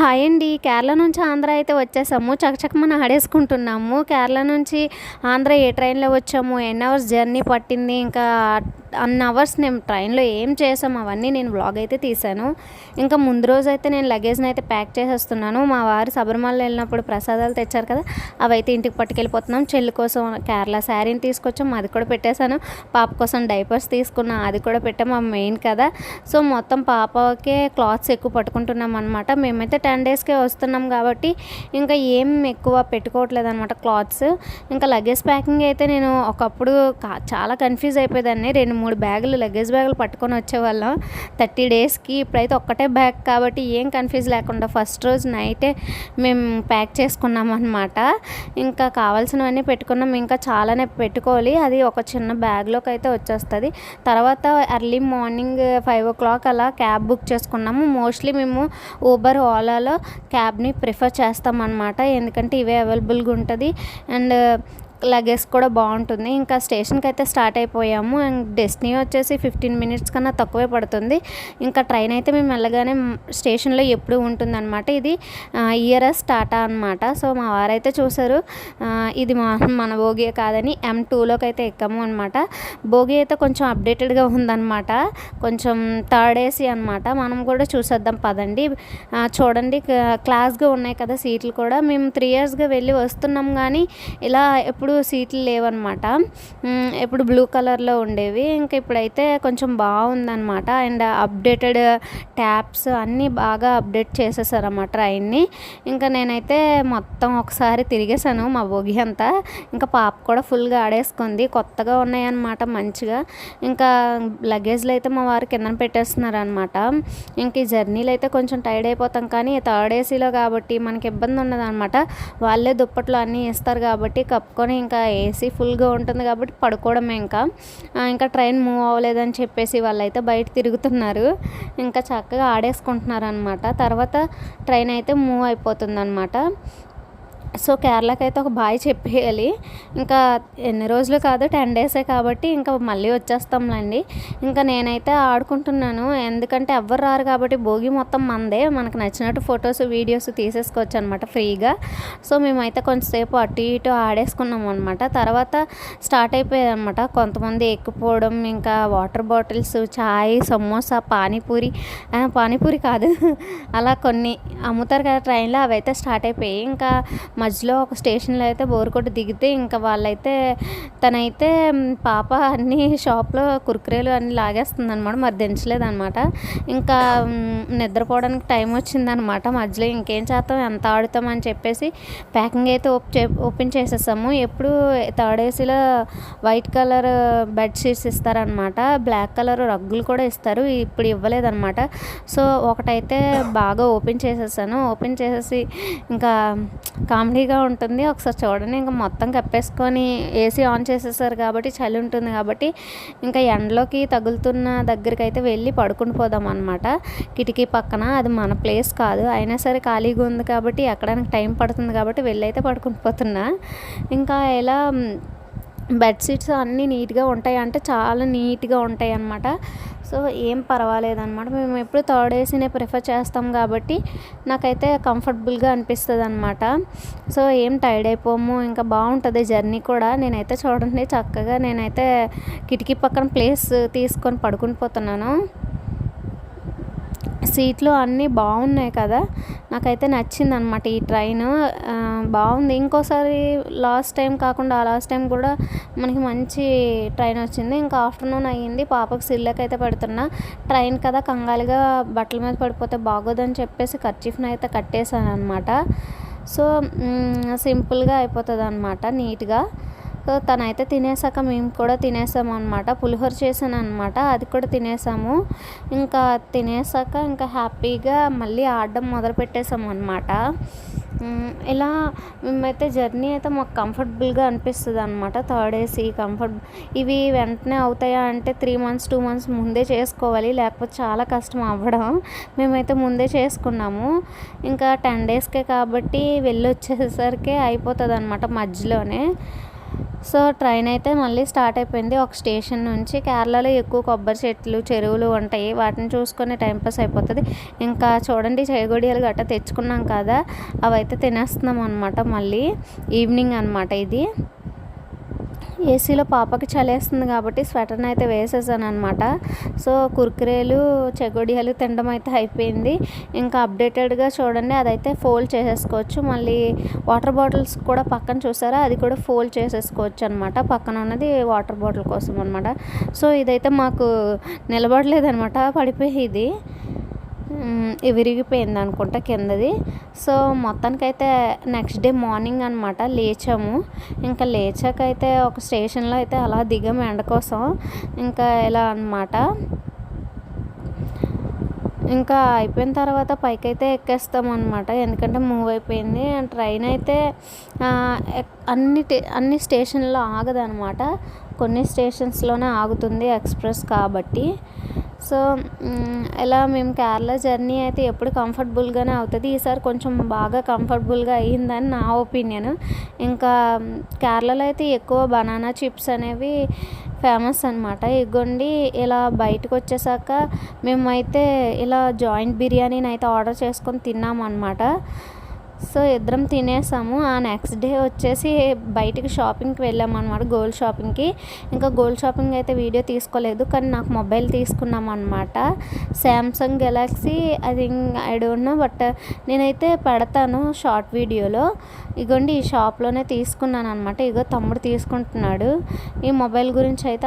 Hi అండి. కేరళ నుంచి ఆంధ్ర అయితే వచ్చేసాము. చకచక మనం ఆడేసుకుంటున్నాము కేరళ నుంచి ఆంధ్ర ఏ ట్రైన్లో వచ్చాము? ఎన్ అవర్స్ జర్నీ పట్టింది? ఇంకా అన్ అవర్స్ నేను ట్రైన్లో ఏం చేసాం అవన్నీ నేను బ్లాగ్ అయితే తీశాను. ఇంకా ముందు రోజు అయితే నేను లగేజ్ని అయితే ప్యాక్ చేసేస్తున్నాను. మా వారు శబరిమల వెళ్ళినప్పుడు ప్రసాదాలు తెచ్చారు కదా అవైతే ఇంటికి పట్టుకెళ్ళిపోతున్నాం. చెల్లి కోసం కేరళ శారీని తీసుకొచ్చాం అది కూడా పెట్టేశాను. పాప కోసం డైపర్స్ తీసుకున్నా అది కూడా పెట్టాము ఆ మెయిన్ కదా. సో మొత్తం పాపకే క్లాత్స్ ఎక్కువ పట్టుకుంటున్నాం అనమాట మేమైతే టెన్ డేస్కే వస్తున్నాం కాబట్టి ఇంకా ఏం ఎక్కువ పెట్టుకోవట్లేదు అనమాట క్లాత్స్. ఇంకా లగేజ్ ప్యాకింగ్ అయితే నేను ఒకప్పుడు చాలా కన్ఫ్యూజ్ అయిపోయేదాన్ని. రెండు మూడు బ్యాగులు లగేజ్ బ్యాగులు పట్టుకొని వచ్చేవాళ్ళం. థర్టీ డేస్కి ఇప్పుడైతే ఒక్కటే బ్యాగ్ కాబట్టి ఏం కన్ఫ్యూజ్ లేకుండా ఫస్ట్ రోజు నైటే మేము ప్యాక్ చేసుకున్నాం అనమాట ఇంకా కావాల్సినవన్నీ పెట్టుకున్నాం. ఇంకా చాలానే పెట్టుకోవాలి. అది ఒక చిన్న బ్యాగ్లోకి అయితే వచ్చేస్తుంది. తర్వాత early morning five o'clock అలా క్యాబ్ బుక్ చేసుకున్నాము. మోస్ట్లీ మేము ఊబర్ ఓలాలో క్యాబ్ని ప్రిఫర్ చేస్తామన్నమాట ఎందుకంటే ఇవే అవైలబుల్గా ఉంటుంది. అండ్ లగేజ్ కూడా బాగుంటుంది. ఇంకా స్టేషన్కి అయితే స్టార్ట్ అయిపోయాము. అండ్ డెస్టినీ వచ్చేసి ఫిఫ్టీన్ మినిట్స్ కన్నా తక్కువే పడుతుంది. ఇంకా ట్రైన్ అయితే మేము వెళ్ళగానే స్టేషన్లో ఎప్పుడు ఉంటుందన్నమాట. ఇది ఇయరస్ టాటా అనమాట సో మా వారైతే చూసారు ఇది మా మన భోగి కాదని ఎం టూలోకి అయితే ఎక్కాము అనమాట భోగి అయితే కొంచెం అప్డేటెడ్గా ఉందన్నమాట. కొంచెం థర్డ్ ఏసీ అనమాట మనం కూడా చూసేద్దాం పదండి. చూడండి క్లాస్గా ఉన్నాయి కదా సీట్లు కూడా. మేము త్రీ ఇయర్స్గా వెళ్ళి వస్తున్నాం కానీ ఇలా ఎప్పుడు సీట్లు లేవన్నమాట. ఇప్పుడు ఎప్పుడు బ్లూ కలర్లో ఉండేవి. ఇంకా ఇప్పుడైతే కొంచెం బాగుందన్నమాట. అండ్ అప్డేటెడ్ ట్యాప్స్ అన్నీ బాగా అప్డేట్ చేసేసారన్నమాట ట్రైన్ని. ఇంకా నేనైతే మొత్తం ఒకసారి తిరిగేసాను మా బోగి అంతా. ఇంకా పాప కూడా ఫుల్గా ఆడేసుకుంది. కొత్తగా ఉన్నాయన్నమాట మంచిగా. ఇంకా లగేజ్లు అయితే మా వారు కిందన పెట్టేస్తున్నారు అనమాట ఇంక ఈ జర్నీలు అయితే కొంచెం టైర్డ్ అయిపోతాం కానీ థర్డ్ ఏసీలో కాబట్టి మనకి ఇబ్బంది ఉండదు అనమాట వాళ్ళే దుప్పట్లు అన్నీ ఇస్తారు కాబట్టి కప్పుకొని ఇంకా ఏసీ ఫుల్గా ఉంటుంది కాబట్టి పడుకోవడమే ఇంకా. ఇంకా ట్రైన్ మూవ్ అవ్వలేదని చెప్పేసి వాళ్ళైతే బయట తిరుగుతున్నారు. ఇంకా చక్కగా ఆడేసుకుంటున్నారు అనమాట తర్వాత ట్రైన్ అయితే మూవ్ అయిపోతుంది అనమాట సో కేరళకి అయితే ఒక బాయ్ చెప్పేయాలి. ఇంకా ఎన్ని రోజులు కాదు టెన్ డేసే కాబట్టి ఇంకా మళ్ళీ వచ్చేస్తాంలేండి. ఇంకా నేనైతే ఆడుకుంటున్నాను. ఎందుకంటే ఎవ్వరు రారు కాబట్టి భోగి మొత్తం మందే. మనకు నచ్చినట్టు ఫొటోస్ వీడియోస్ తీసేసుకోవచ్చు అనమాట ఫ్రీగా. సో మేమైతే కొంచెంసేపు అటు ఇటు ఆడేసుకున్నాం అనమాట తర్వాత స్టార్ట్ అయిపోయాయి అనమాట కొంతమంది ఎక్కిపోవడం ఇంకా వాటర్ బాటిల్స్ చాయ్ సమోసా పానీపూరి పానీపూరి కాదు. అలా కొన్ని అమ్ముతారు కదా ట్రైన్లో అవైతే స్టార్ట్ అయిపోయాయి. ఇంకా మధ్యలో ఒక స్టేషన్లో అయితే బోరు కొట్టి దిగితే ఇంకా వాళ్ళైతే తనైతే పాప అన్ని షాప్లో కుర్కురేలు అన్ని లాగేస్తుంది అనమాట మరి దించలేదు అనమాట ఇంకా నిద్రపోవడానికి టైం వచ్చిందనమాట మధ్యలో ఇంకేం చేస్తాం ఎంత ఆడుతాం అని చెప్పేసి ప్యాకింగ్ అయితే ఓప్ చే ఓపెన్ చేసేసాము. ఎప్పుడు థర్డ్ ఏసీలో వైట్ కలర్ బెడ్షీట్స్ ఇస్తారనమాట బ్లాక్ కలర్ రగ్గులు కూడా ఇస్తారు ఇప్పుడు ఇవ్వలేదన్నమాట. సో ఒకటైతే బాగా ఓపెన్ చేసేసాను. ఓపెన్ చేసేసి ఇంకా కామెడీగా ఉంటుంది. ఒకసారి చూడండి. ఇంకా మొత్తం కప్పేసుకొని ఏసీ ఆన్ చేసేసారు కాబట్టి చలి ఉంటుంది కాబట్టి ఇంకా ఎండలోకి తగులుతున్న దగ్గరికి అయితే వెళ్ళి పడుకుని పోదాం అనమాట కిటికీ పక్కన అది మన ప్లేస్ కాదు. అయినా సరే ఖాళీగా ఉంది కాబట్టి ఎక్కడానికి టైం పడుతుంది కాబట్టి వెళ్ళి అయితే పడుకుని పోతున్నా. ఇంకా ఎలా బెడ్షీట్స్ అన్నీ నీట్గా ఉంటాయి అంటే చాలా నీట్గా ఉంటాయి అన్నమాట. సో ఏం పర్వాలేదు అనమాట మేము ఎప్పుడు థర్డ్ ఏసీనే ప్రిఫర్ చేస్తాం కాబట్టి నాకైతే కంఫర్టబుల్గా అనిపిస్తుంది అనమాట సో ఏం టైర్డ్ అయిపోము ఇంకా బాగుంటుంది జర్నీ కూడా. నేనైతే చూడండి చక్కగా నేనైతే కిటికీ పక్కన ప్లేస్ తీసుకొని పడుకుని పోతున్నాను. సీట్లు అన్నీ బాగున్నాయి కదా. నాకైతే నచ్చింది అనమాట ఈ ట్రైన్. బాగుంది. ఇంకోసారి లాస్ట్ టైం కాకుండా ఆ లాస్ట్ టైం కూడా మనకి మంచి ట్రైన్ వచ్చింది. ఇంకా ఆఫ్టర్నూన్ అయ్యింది. పాపకు సిల్లకైతే అయితే పెడుతున్నా. ట్రైన్ కదా కంగాలిగా బట్టల మీద పడిపోతే బాగోదని చెప్పేసి కర్చీఫ్ని అయితే కట్టేశాను అనమాట సో సింపుల్గా అయిపోతుంది అనమాట నీట్గా. సో తనైతే తినేసాక మేము కూడా తినేసాము అనమాట పులిహోర చేశాను అనమాట అది కూడా తినేసాము. ఇంకా తినేసాక ఇంకా హ్యాపీగా మళ్ళీ ఆడడం మొదలు పెట్టేసాము అనమాట ఇలా మేమైతే జర్నీ అయితే మాకు కంఫర్టబుల్గా అనిపిస్తుంది అనమాట థర్డ్ ఏసీ కంఫర్ట్ ఇవి వెంటనే అవుతాయా అంటే త్రీ మంత్స్ టూ మంత్స్ ముందే చేసుకోవాలి. లేకపోతే చాలా కష్టం అవ్వడం. మేమైతే ముందే చేసుకున్నాము. ఇంకా టెన్ డేస్కే కాబట్టి వెళ్ళి వచ్చేసరికి అయిపోతుంది అనమాట మధ్యలోనే. సో ట్రైన్ అయితే మళ్ళీ స్టార్ట్ అయిపోయింది. ఒక స్టేషన్ నుంచి కేరళలో ఎక్కువ కొబ్బరి చెట్లు చెరువులు ఉంటాయి. వాటిని చూసుకొని టైంపాస్ అయిపోతుంది. ఇంకా చూడండి చేగొడియాలు గట్రా తెచ్చుకున్నాం కదా అవైతే తినేస్తున్నాం అనమాట మళ్ళీ. ఈవినింగ్ అనమాట ఇది. ఏసీలో పాపకి చలేస్తుంది కాబట్టి స్వెటర్ని అయితే వేసేసాను అనమాట సో కుర్కురేలు చెగొడియాలు తినడం అయితే అయిపోయింది. ఇంకా అప్డేటెడ్గా చూడండి అదైతే ఫోల్డ్ చేసేసుకోవచ్చు. మళ్ళీ వాటర్ బాటిల్స్ కూడా పక్కన చూసారా? అది కూడా ఫోల్డ్ చేసేసుకోవచ్చు అనమాట పక్కన ఉన్నది వాటర్ బాటిల్ కోసం అనమాట సో ఇదైతే మాకు నిలబడలేదు అనమాట ఇది విరిగిపోయింది అనుకుంటా కిందది. సో మొత్తానికైతే నెక్స్ట్ డే మార్నింగ్ అనమాట లేచాము. ఇంకా లేచాకైతే ఒక స్టేషన్లో అయితే అలా దిగాము ఎండ కోసం. ఇంకా ఇలా అనమాట ఇంకా అయిపోయిన తర్వాత పైకైతే ఎక్కేస్తాం అనమాట ఎందుకంటే మూవ్ అయిపోయింది. ట్రైన్ అయితే ఎక్- అన్ని టే- అన్ని స్టేషన్లో ఆగదనమాట కొన్ని స్టేషన్స్లోనే ఆగుతుంది ఎక్స్ప్రెస్ కాబట్టి. సో ఇలా మేము కేరళ జర్నీ అయితే ఎప్పుడు కంఫర్టబుల్గానే అవుతుంది. ఈసారి కొంచెం బాగా కంఫర్టబుల్గా అయ్యిందని నా ఒపీనియన్. ఇంకా కేరళలో అయితే ఎక్కువ బనానా చిప్స్ అనేవి ఫేమస్ అనమాట ఇగోండి ఇలా బయటకు వచ్చేసాక మేమైతే ఇలా జాయింట్ బిర్యానీని అయితే ఆర్డర్ చేసుకొని తిన్నాము అనమాట సో ఇద్దరం తినేసాము. ఆ నెక్స్ట్ డే వచ్చేసి బయటికి షాపింగ్కి వెళ్ళాము అనమాట గోల్డ్ షాపింగ్కి ఇంకా గోల్డ్ షాపింగ్ అయితే వీడియో తీసుకోలేదు కానీ నాకు మొబైల్ తీసుకున్నాం అనమాట శాంసంగ్ గెలాక్సీ అది ఐ డోంట్ నో బట్ నేనైతే పెడతాను షార్ట్ వీడియోలో ఇగోండి ఈ షాప్లోనే తీసుకున్నాను అనమాట ఇగో తమ్ముడు తీసుకుంటున్నాడు. ఈ మొబైల్ గురించి అయితే